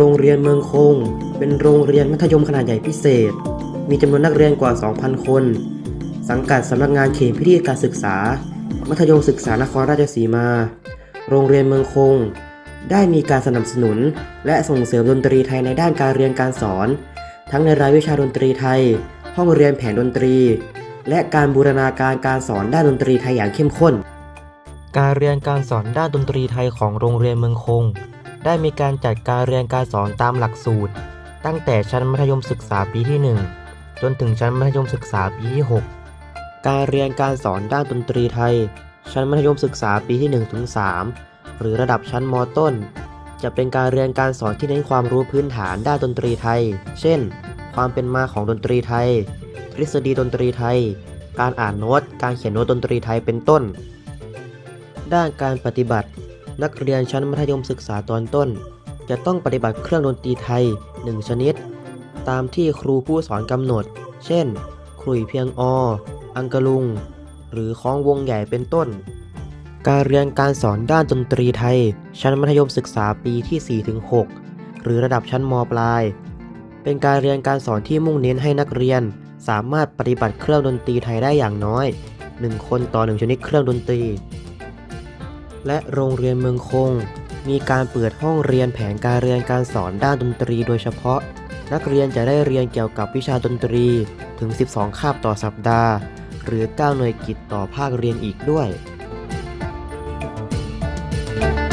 โรงเรียนเมืองคง เป็นโรงเรียนมัธยมขนาดใหญ่พิเศษ มีจำนวนนักเรียนกว่า 2,000 คน สังกัดสำนักงานเขตพิธีการศึกษา มัธยมศึกษานครราชสีมา โรงเรียนเมืองคง ได้มีการสนับสนุน และส่งเสริมดนตรีไทยในด้านการเรียนการสอน ทั้งในรายวิชาดนตรีไทย ห้องเรียนแผนดนตรี และการบูรณาการการสอนด้านดนตรีไทยอย่างเข้มข้น การเรียนการสอนด้านดนตรีไทยของโรงเรียนเมืองคง ได้มีการจัดการเรียนการสอนตามหลักสูตร ตั้งแต่ชั้นมัธยมศึกษาปีที่ 1 จนถึงชั้นมัธยมศึกษาปีที่ 6 การเรียนการสอนด้านดนตรีไทย ชั้นมัธยมศึกษาปีที่1ถึง3หรือระดับชั้นมต้น จะเป็นการเรียนการสอนที่เน้นความรู้พื้นฐานด้านดนตรีไทย เช่น ความเป็นมาของดนตรีไทย ทฤษฎีดนตรีไทย การอ่านโน้ต การเขียนโน้ตดนตรีไทยเป็นต้น ด้านการปฏิบัติ นักเรียนชั้นมัธยมศึกษาตอนต้น จะต้องปฏิบัติเครื่องดนตรีไทย 1 ชนิด ตามที่ครูผู้สอนกำหนด เช่นขลุ่ยเพียงอ อังกะลุง หรือคล้องวงใหญ่เป็นต้น การเรียนการสอนด้านดนตรีไทย ชั้นมัธยมศึกษาปีที่ 4-6 หรือระดับชั้นมปลาย เป็นการเรียนการสอนที่มุ่งเน้นให้นักเรียน สามารถปฏิบัติเครื่องดนตรีไทยได้อย่างน้อย 1 คนต่อ 1 ชนิดเครื่องดนตรี และโรงเรียนเมืองคง มีการเปิดห้องเรียนแผนการเรียนการสอนด้านดนตรีโดยเฉพาะ นักเรียนจะได้เรียนเกี่ยวกับวิชาดนตรีถึง 12 คาบต่อสัปดาห์ หรือ 9 หน่วยกิจต่อภาคเรียนอีกด้วย thank you